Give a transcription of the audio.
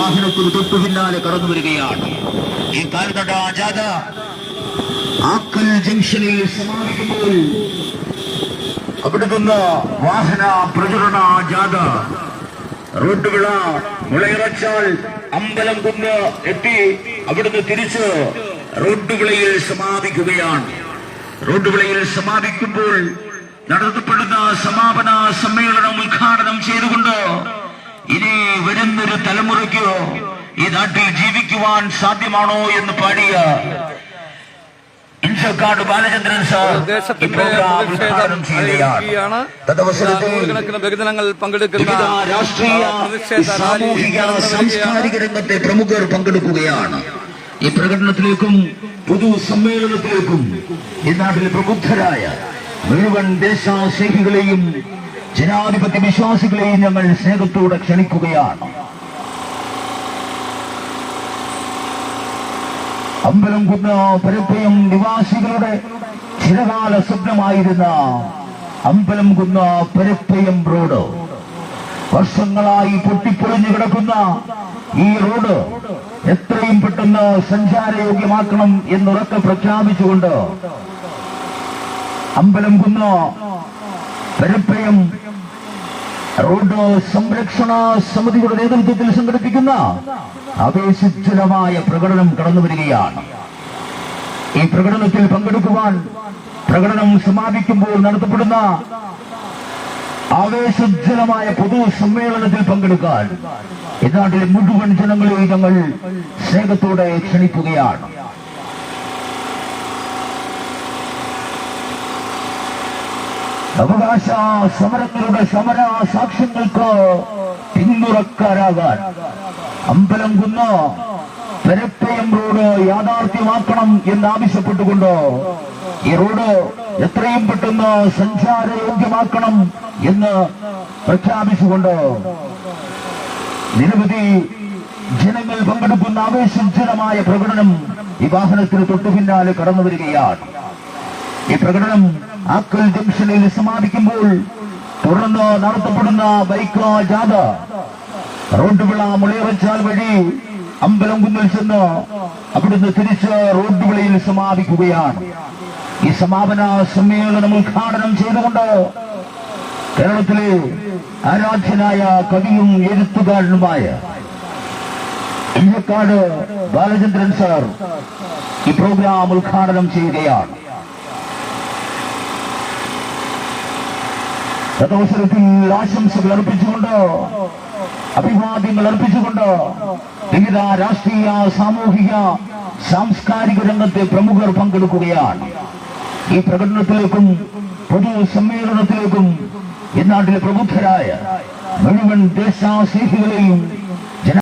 വാഹനത്തിന് തൊട്ടു പിന്നാലെ കടന്നു വരികയാണ്. ഈ കാൽനട ജാഥ ആക്കൽ ജംഗ്ഷനിൽ അവിടെ നിന്ന് വാഹന പ്രചരണ ജാഥ റോഡുകള മുളയിറച്ചാൽ അമ്പലം കുന്ന് എത്തി അവിടുന്ന് തിരിച്ച് റോഡുകളയിൽ സമാപിക്കുകയാണ്. റോഡുകളയിൽ സമാപിക്കുമ്പോൾ നടത്തപ്പെടുന്ന സമാപന സമ്മേളനം ഉദ്ഘാടനം ചെയ്തുകൊണ്ട് ഇനി വരുന്നൊരു തലമുറയ്ക്ക് ഈ നാട്ടിൽ ജീവിക്കുവാൻ സാധ്യമാണോ എന്ന് പാടിയ ഇൻസക്കാട് ബാലചന്ദ്രൻ സാർ ബഹുജനങ്ങൾ പങ്കെടുക്കുന്ന രാഷ്ട്രീയ സാമൂഹിക സാംസ്കാരിക രംഗത്തെ പ്രമുഖർ പങ്കെടുക്കുകയാണ്. ഈ പ്രകടനത്തിലേക്കും പൊതു സമ്മേളനത്തിലേക്കും ഈ നാട്ടിലെ പ്രബുദ്ധരായ മുഴുവൻ ദേശാസ്നേഹികളെയും ജനാധിപത്യ വിശ്വാസികളെയും ഞങ്ങൾ സ്നേഹത്തോടെ ക്ഷണിക്കുകയാണ്. അമ്പലം കുന്ന പരപ്പയം നിവാസികളുടെ ചിരകാല സ്വപ്നമായിരുന്ന അമ്പലം കുന്ന പരപ്പയം റോഡ്. വർഷങ്ങളായി പൊട്ടിപ്പൊളിഞ്ഞു കിടക്കുന്ന ഈ റോഡ് എത്രയും പെട്ടെന്ന് സഞ്ചാരയോഗ്യമാക്കണം എന്നുറക്കെ പ്രഖ്യാപിച്ചുകൊണ്ട് അമ്പലം കുന്ന് പരപ്പയം റോഡ് സംരക്ഷണ സമിതിയുടെ നേതൃത്വത്തിൽ സംഘടിപ്പിക്കുന്ന ആവേശജ്വലമായ പ്രകടനം കടന്നു വരികയാണ്. ഈ പ്രകടനത്തിൽ പങ്കെടുക്കുവാൻ പ്രകടനം സമാപിക്കുമ്പോൾ നടത്തപ്പെടുന്ന ആവേശജ്വലമായ പൊതു സമ്മേളനത്തിൽ പങ്കെടുക്കാൻ ഈ മുഴുവൻ ജനങ്ങളെയും ഞങ്ങൾ സ്നേഹത്തോടെ ക്ഷണിക്കുകയാണ്. അവകാശ സമരങ്ങളുടെ സമര സാക്ഷ്യങ്ങൾക്ക് പിന്തുറക്കാരാകാൻ അമ്പലം കുന്ന് പെരപ്പയം റോഡ് യാഥാർത്ഥ്യമാക്കണം എന്നാവശ്യപ്പെട്ടുകൊണ്ട് ഈ റോഡ് എത്രയും പെട്ടെന്ന് സഞ്ചാരയോഗ്യമാക്കണം എന്ന് പ്രഖ്യാപിച്ചുകൊണ്ട് നിരവധി ജനങ്ങൾ പങ്കെടുക്കുന്ന ആവേശജനമായ പ്രകടനം ഈ വാഹനത്തിന് തൊട്ടു പിന്നാലെ കടന്നു വരികയാണ് ഈ പ്രകടനം ആക്കൽ ജംഗ്ഷനിൽ സമാപിക്കുമ്പോൾ തുടർന്ന് നടത്തപ്പെടുന്ന ബൈക്കോ ജാഥ. റോഡ് വിള മുളയറച്ചാൽ വഴി അമ്പലം കുന്നിൽ ചെന്ന് അവിടുന്ന് തിരിച്ച് റോഡ് വിളയിൽ സമാപിക്കുകയാണ്. ഈ സമാപന സമ്മേളനം ഉദ്ഘാടനം ചെയ്തുകൊണ്ട് കേരളത്തിലെ ആരാധ്യനായ കവിയും എഴുത്തുകാരനുമായ ഇഴക്കാട് ബാലചന്ദ്രൻ സാർ ഈ പ്രോഗ്രാം ഉദ്ഘാടനം ചെയ്യുകയാണ്. തദവസരത്തിൽ ആശംസകൾ അർപ്പിച്ചുകൊണ്ട് അഭിവാദ്യങ്ങൾ അർപ്പിച്ചുകൊണ്ട് വിവിധ രാഷ്ട്രീയ സാമൂഹിക സാംസ്കാരിക രംഗത്തെ പ്രമുഖർ പങ്കെടുക്കുകയാണ്. ഈ പ്രകടനത്തിലേക്കും പൊതു സമ്മേളനത്തിലേക്കും ഈ നാട്ടിലെ പ്രബുദ്ധരായ മുഴുവൻ ദേശാസ്നേഹികളെയും